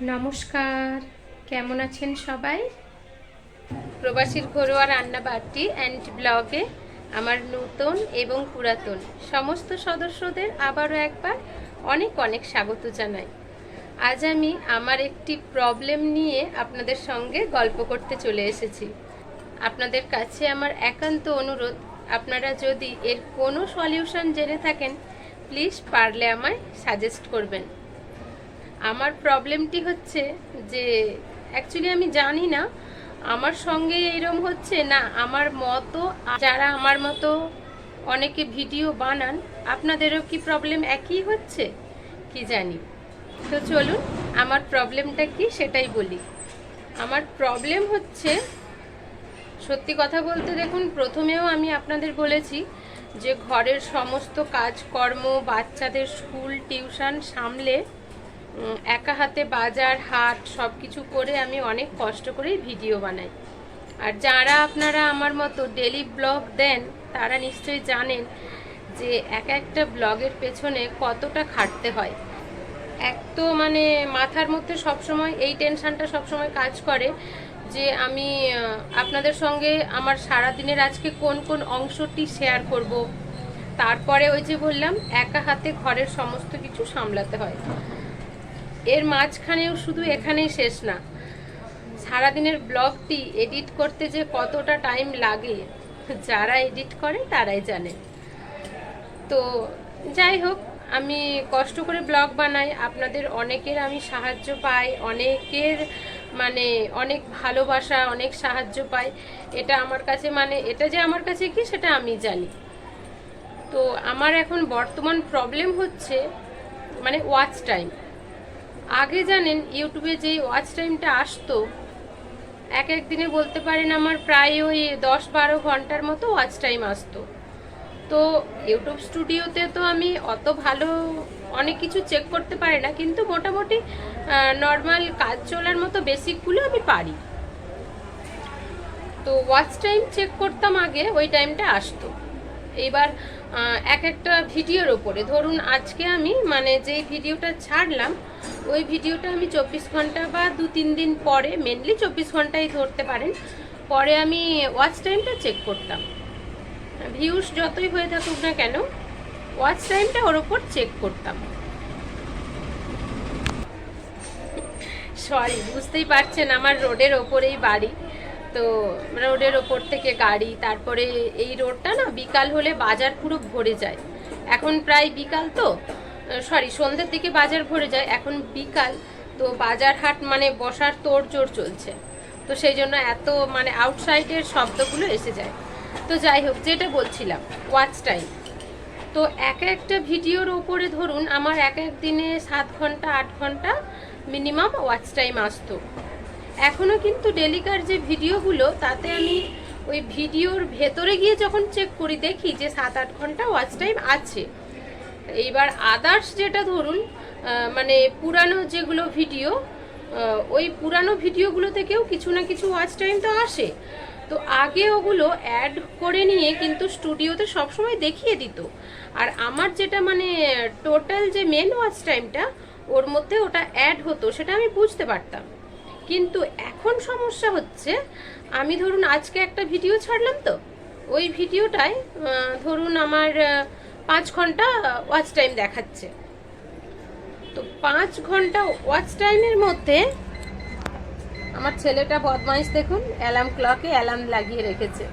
নমস্কার, কেমন আছেন সবাই? প্রবাসীর ঘরোয়া রান্নাবাটি অ্যান্ড ব্লগে আমার নতুন এবং পুরাতন সমস্ত সদস্যদের আবারও একবার অনেক অনেক স্বাগত জানাই। আজ আমি আমার একটি প্রবলেম নিয়ে আপনাদের সঙ্গে গল্প করতে চলে এসেছি। আপনাদের কাছে আমার একান্ত অনুরোধ, আপনারা যদি এর কোনো সলিউশন জেনে থাকেন প্লিজ পারলে আমায় সাজেস্ট করবেন। আমার প্রবলেমটি হচ্ছে যে অ্যাকচুয়ালি আমি জানি না, আমার সঙ্গে এইরকম হচ্ছে না, আমার মতো, যারা আমার মতো অনেকে ভিডিও বানান, আপনাদেরও কি প্রবলেম একই হচ্ছে? কি জানি। তো চলুন, আমার প্রবলেমটা কি সেটাই বলি। আমার প্রবলেম হচ্ছে, সত্যি কথা বলতে দেখুন, প্রথমেও আমি আপনাদের বলেছি যে, ঘরের সমস্ত কাজকর্ম, বাচ্চাদের স্কুল টিউশন সামলে একা হাতে বাজার, হাট সব কিছু করে আমি অনেক কষ্ট করেই ভিডিও বানাই। আর যারা আপনারা আমার মতো ডেলি ব্লগ দেন, তারা নিশ্চয়ই জানেন যে এক একটা ব্লগের পেছনে কতটা খাটতে হয়। এক তো মানে মাথার মধ্যে সবসময় এই টেনশনটা সবসময় কাজ করে যে আমি আপনাদের সঙ্গে আমার সারা দিনের আজকে কোন কোন অংশটি শেয়ার করব। তারপরে ওই যে বললাম, একা হাতে ঘরের সমস্ত কিছু সামলাতে হয়। এর মাঝখানেও শুধু এখানেই শেষ না। সারাদিনের ব্লগটি এডিট করতে যে কতটা টাইম লাগে, যারা এডিট করে তারাই জানে। তো যাই হোক, আমি কষ্ট করে ব্লগ বানাই, আপনাদের অনেকের আমি সাহায্য পাই, অনেকের মানে অনেক ভালোবাসা, অনেক সাহায্য পাই। এটা আমার কাছে মানে এটা যে আমার কাছে কি সেটা আমি জানি। তো আমার এখন বর্তমান প্রবলেম হচ্ছে মানে ওয়াচ টাইম আগে জানেন, ইউটিউবে যে ওয়াচ টাইমটা আসতো, এক এক দিনে বলতে পারেন আমার প্রায় ওই দশ বারো ঘণ্টার মতো ওয়াচ টাইম আসতো। তো ইউটিউব স্টুডিওতে তো আমি অত ভালো অনেক কিছু চেক করতে পারি না, কিন্তু মোটামুটি নর্মাল কাজ চলার মতো বেসিকগুলো আমি পারি। তো ওয়াচ টাইম চেক করতাম আগে, ওই টাইমটা আসতো। এবার এক একটা ভিডিওর ওপরে। ধরুন, আজকে আমি মানে যেই ভিডিওটা ছাড়লাম, ওই ভিডিওটা আমি চব্বিশ ঘণ্টা বা দু, তিন দিন পরে মেনলি চব্বিশ ঘন্টাই ধরতে পারেন, পরে আমি ওয়াচ টাইমটা চেক করতাম। ভিউস যতই হয়ে থাকুক না কেন ওয়াচ টাইমটা ওর ওপর চেক করতাম। সরি বুঝতেই পারছেন, আমার রোডের ওপরেই বাড়ি। তো রোডের ওপর থেকে গাড়ি, তারপরে এই রোডটা না বিকাল হলে বাজার পুরো ভরে যায়। এখন প্রায় বিকাল তো সরি সন্ধ্যের দিকে বাজার ভরে যায়, এখন বিকাল। তো বাজার হাট মানে বসার তোড়জোড় চলছে। তো সেই জন্য এত মানে আউটসাইডের শব্দগুলো এসে যায়। তো যাই হোক, যেটা বলছিলাম ওয়াচ টাইম তো এক একটা ভিডিওর ওপরে ধরুন, আমার এক এক দিনে সাত ঘণ্টা, আট ঘণ্টা মিনিমাম ওয়াচ টাইম আসতো। এখনও কিন্তু ডেলিকার যে ভিডিওগুলো, তাতে আমি ওই ভিডিওর ভেতরে গিয়ে যখন চেক করি, দেখি যে সাত আট ঘণ্টা ওয়াচ টাইম আছে। এইবার আদার্স যেটা ধরুন মানে পুরানো যেগুলো ভিডিও ওই পুরানো ভিডিওগুলো থেকেও কিছু না কিছু ওয়াচ টাইম তো আসে। তো আগে ওগুলো অ্যাড করে নিয়ে কিন্তু স্টুডিওতে সবসময় দেখিয়ে দিত। আর আমার যেটা মানে টোটাল যে মেন ওয়াচ টাইমটা ওর মধ্যে ওটা অ্যাড হতো, সেটা আমি বুঝতে পারতাম। কিন্তু এখন সমস্যা হচ্ছে, আমি ধরুন আজকে একটা ভিডিও ছাড়লাম তো, ওই ভিডিওটায় ধরুন আমার পাঁচ ঘণ্টা ওয়াচ টাইম দেখাচ্ছে। তো পাঁচ ঘণ্টা ওয়াচ টাইমের মধ্যে আমার ছেলেটা বদমাইশ দেখুন অ্যালার্ম ক্লকে অ্যালার্ম লাগিয়ে রেখেছে।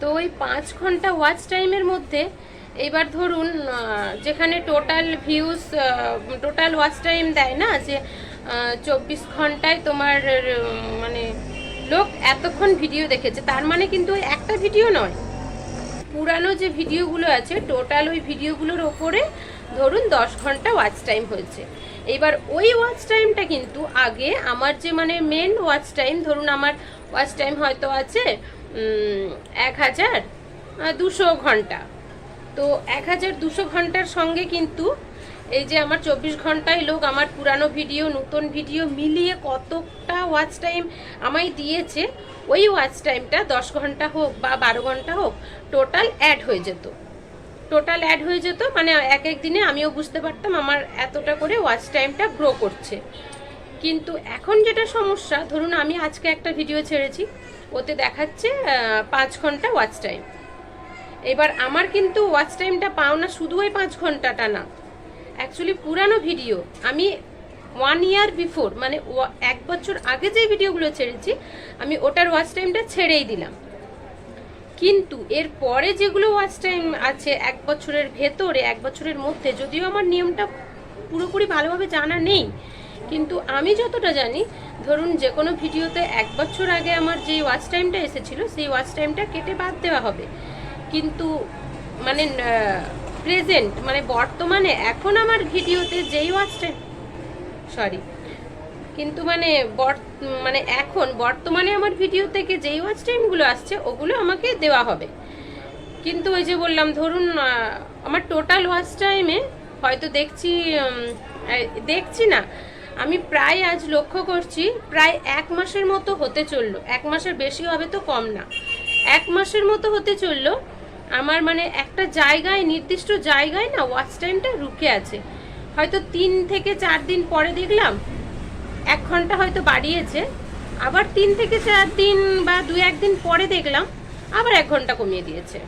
তো ওই পাঁচ ঘণ্টা ওয়াচ টাইমের মধ্যে এইবার ধরুন যেখানে total views total watch time দেয় না, যে চব্বিশ ঘন্টায় তোমার মানে লোক এতক্ষণ ভিডিও দেখেছে, তার মানে কিন্তু একটা ভিডিও নয়। পুরানো যে ভিডিওগুলো আছে টোটাল ওই ভিডিওগুলোর ওপরে ধরুন দশ ঘণ্টা ওয়াচ টাইম হয়েছে। এবার ওই ওয়াচ টাইমটা কিন্তু আগে আমার যে মানে মেন ওয়াচ টাইম ধরুন আমার ওয়াচ টাইম হয়তো আছে এক হাজার দুশো ঘণ্টা। তো এক হাজার দুশো ঘণ্টার সঙ্গে কিন্তু এই যে আমার চব্বিশ ঘন্টায় লোক আমার পুরানো ভিডিও, নতুন ভিডিও মিলিয়ে কতটা ওয়াচ টাইম আমায় দিয়েছে, ওই ওয়াচ টাইমটা দশ ঘণ্টা হোক বা বারো ঘণ্টা হোক টোটাল অ্যাড হয়ে যেত। টোটাল অ্যাড হয়ে যেত মানে এক এক দিনে আমিও বুঝতে পারতাম আমার এতটা করে ওয়াচ টাইমটা গ্রো করছে। কিন্তু এখন যেটা সমস্যা, ধরুন আমি আজকে একটা ভিডিও ছেড়েছি, ওতে দেখাচ্ছে পাঁচ ঘণ্টা ওয়াচ টাইম এবার আমার কিন্তু ওয়াচ টাইমটা পাও না, শুধু ওই পাঁচ ঘন্টাটা না। অ্যাকচুয়ালি পুরানো ভিডিও আমি ওয়ান ইয়ার বিফোর মানে এক বছর আগে যে ভিডিওগুলো ছেড়েছি, আমি ওটার ওয়াচ টাইমটা ছেড়েই দিলাম। কিন্তু এর পরে যেগুলো ওয়াচ টাইম আছে, এক বছরের ভেতরে, এক বছরের মধ্যে, যদিও আমার নিয়মটা পুরোপুরি ভালোভাবে জানা নেই, কিন্তু আমি যতটা জানি, ধরুন যে কোনো ভিডিওতে এক বছর আগে আমার যে ওয়াচ টাইমটা এসেছিল, সেই ওয়াচ টাইমটা কেটে বাদ দেওয়া হবে। কিন্তু মানে প্রেজেন্ট মানে বর্তমানে, এখন আমার ভিডিওতে যেই ওয়াচ টাইম সরি কিন্তু মানে মানে এখন, বর্তমানে আমার ভিডিও থেকে যেই ওয়াচ টাইমগুলো আসছে, ওগুলো আমাকে দেওয়া হবে। কিন্তু ওই যে বললাম, ধরুন আমার টোটাল ওয়াচ টাইমে হয়তো দেখছি দেখছি না, আমি প্রায় আজ লক্ষ্য করছি, প্রায় এক মাসের মতো হতে চলল, এক মাসের বেশি হবে তো কম না, এক মাসের মতো হতে চলল আমার মানে একটা জায়গায়, নির্দিষ্ট জায়গায় না ওয়াচ টাইমটা রুকে আছে। হয়তো তিন থেকে চার দিন পরে দেখলাম, এক ঘণ্টা হয়তো বাড়িয়েছে। আবার তিন থেকে চার দিন বা দু একদিন পরে দেখলাম, আবার এক ঘণ্টা কমিয়ে দিয়েছে।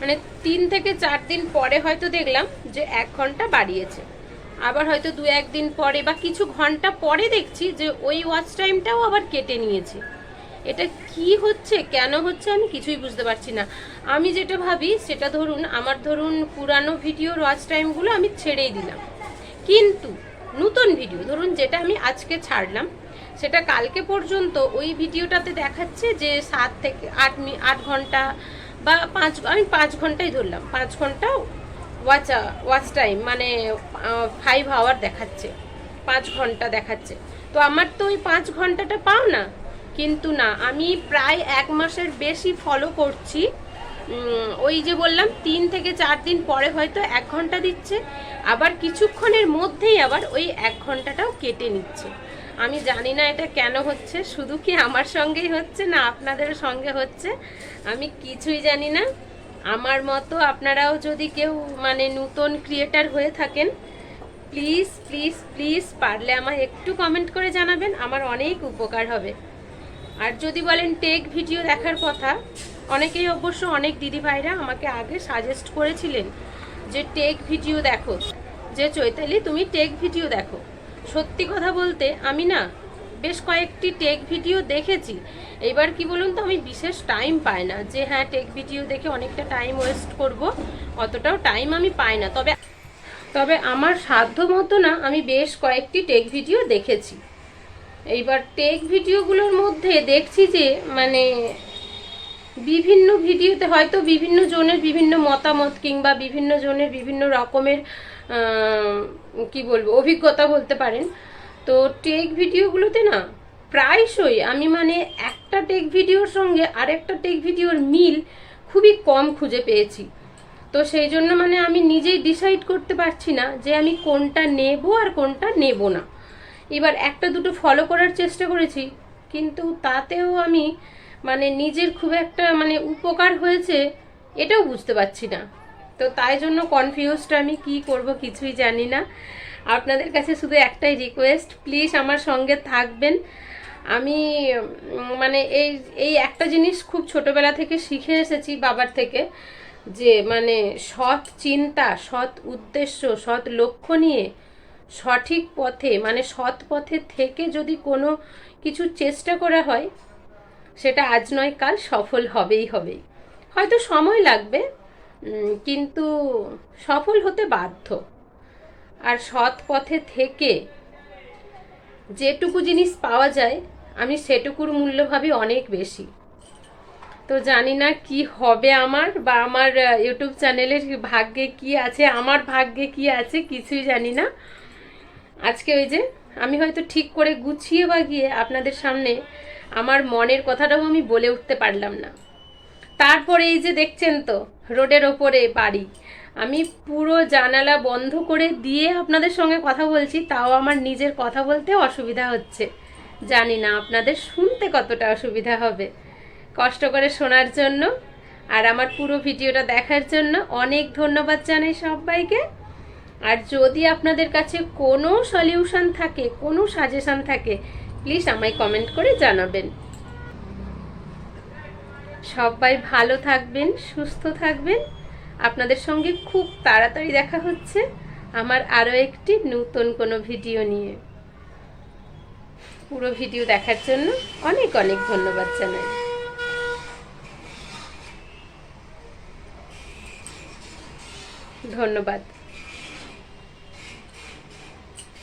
মানে তিন থেকে চার দিন পরে হয়তো দেখলাম যে এক ঘণ্টা বাড়িয়েছে। আবার হয়তো দু একদিন পরে বা কিছু ঘণ্টা পরে দেখছি যে ওই ওয়াচ টাইমটাও আবার কেটে নিয়েছে। এটা কি হচ্ছে, কেন হচ্ছে আমি কিছুই বুঝতে পারছি না। আমি যেটা ভাবি, সেটা ধরুন, আমার ধরুন পুরানো ভিডিওর ওয়াচ টাইমগুলো আমি ছেড়েই দিলাম। কিন্তু নতুন ভিডিও ধরুন যেটা আমি আজকে ছাড়লাম, সেটা কালকে পর্যন্ত ওই ভিডিওটাতে দেখাচ্ছে যে সাত থেকে আট মি, আট ঘণ্টা বা পাঁচ, আমি পাঁচ ঘন্টাই ধরলাম, পাঁচ ঘণ্টা ওয়াচ ওয়াচ টাইম মানে ফাইভ আওয়ার দেখাচ্ছে, পাঁচ ঘণ্টা দেখাচ্ছে। তো আমার তো ওই পাঁচ ঘন্টাটা পাও না। কিন্তু না, আমি প্রায় এক মাসের বেশি ফলো করছি। ওই যে বললাম, তিন থেকে চার দিন পরে হয়তো এক ঘণ্টা দিচ্ছে, আবার কিছুক্ষণের মধ্যেই আবার ওই এক ঘন্টাটাও কেটে নিচ্ছে। আমি জানি না এটা কেন হচ্ছে, শুধু কি আমার সঙ্গেই হচ্ছে না আপনাদের সঙ্গে হচ্ছে, আমি কিছুই জানি না। আমার মতো আপনারাও যদি কেউ মানে নতুন ক্রিয়েটার হয়ে থাকেন প্লিজ প্লিজ প্লিজ পারলে আমায় একটু কমেন্ট করে জানাবেন, আমার অনেক উপকার হবে। আর যদি বলেন টেক ভিডিও দেখার কথা, অনেকেই অবশ্য অনেক দিদি ভাইরা আমাকে আগে সাজেস্ট করেছিলেন যে টেক ভিডিও দেখো। যে চৈতালি, তুমি টেক ভিডিও দেখো। সত্যি কথা বলতে আমি না বেশ কয়েকটি টেক ভিডিও দেখেছি। এবার কি বলুন তো, আমি বিশেষ টাইম পাই না যে হ্যাঁ টেক ভিডিও দেখে অনেকটা টাইম ওয়েস্ট করব, অতটাও টাইম আমি পাই না। তবে তবে আমার সাধ্য মতো না আমি বেশ কয়েকটি টেক ভিডিও দেখেছি। এইবার টেক ভিডিওগুলোর মধ্যে দেখছি যে মানে বিভিন্ন ভিডিওতে হয়তো বিভিন্ন জনের বিভিন্ন মতামত কিংবা বিভিন্ন জনের বিভিন্ন রকমের কি বলব, অভিজ্ঞতা বলতে পারেন। তো টেক ভিডিওগুলোতে না, প্রায়শই আমি মানে একটা টেক ভিডিওর সঙ্গে আরেকটা টেক ভিডিওর মিল খুবই কম খুঁজে পেয়েছি। তো সেই জন্য মানে আমি নিজেই ডিসাইড করতে পারছি না যে আমি কোনটা নেব আর কোনটা নেব না। এবার একটা দুটো ফলো করার চেষ্টা করেছি, কিন্তু তাতেও আমি মানে নিজের খুব একটা মানে উপকার হয়েছে এটাও বুঝতে পারছি না। তো তাই জন্য কনফিউজড আমি কি করব কিছুই জানি না। আপনাদের কাছে শুধু একটাই রিকোয়েস্ট প্লিজ আমার সঙ্গে থাকবেন। আমি মানে এই এই একটা জিনিস খুব ছোটবেলা থেকে শিখে এসেছি বাবার থেকে, যে মানে সৎ চিন্তা, সৎ উদ্দেশ্য, সৎ লক্ষ্য নিয়ে সঠিক পথে মানে সৎ পথে থেকে যদি কোনো কিছু চেষ্টা করা হয়, সেটা আজ নয়, কাল সফল হবেই হবেই। হয়তো সময় লাগবে কিন্তু সফল হতে বাধ্য। আর সৎ পথে থেকে যেটুকু জিনিস পাওয়া যায়, আমি সেটুকুর মূল্য ভাবি অনেক বেশি। তো জানি না কি হবে আমার, বা আমার ইউটিউব চ্যানেলের ভাগ্যে কি আছে, আমার ভাগ্যে কি আছে, কিছুই জানি না। আজকে ওই যে আমি হয়তো ঠিক করে গুছিয়ে বা গিয়ে আপনাদের সামনে আমার মনের কথাটাও আমি বলে উঠতে পারলাম না। তারপরে এই যে দেখছেন তো, রোডের ওপরে বাড়ি। আমি পুরো জানালা বন্ধ করে দিয়ে আপনাদের সঙ্গে কথা বলছি, তাও আমার নিজের কথা বলতে অসুবিধা হচ্ছে। জানি না আপনাদের শুনতে কতটা অসুবিধা হবে। কষ্ট করে শোনার জন্য আর আমার পুরো ভিডিওটা দেখার জন্য অনেক ধন্যবাদ জানাই সবাইকে। আর যদি আপনাদের কাছে কোনো সলিউশন থাকে, কোনো সাজেশন থাকে প্লিজ আমায় কমেন্ট করে জানাবেন। সবাই ভালো থাকবেন, সুস্থ থাকবেন। আপনাদের সঙ্গে খুব তাড়াতাড়ি দেখা হচ্ছে। আমার আরও একটি নতুন কোনো ভিডিও নিয়ে। পুরো ভিডিও দেখার জন্য অনেক অনেক ধন্যবাদ জানাই। ধন্যবাদ।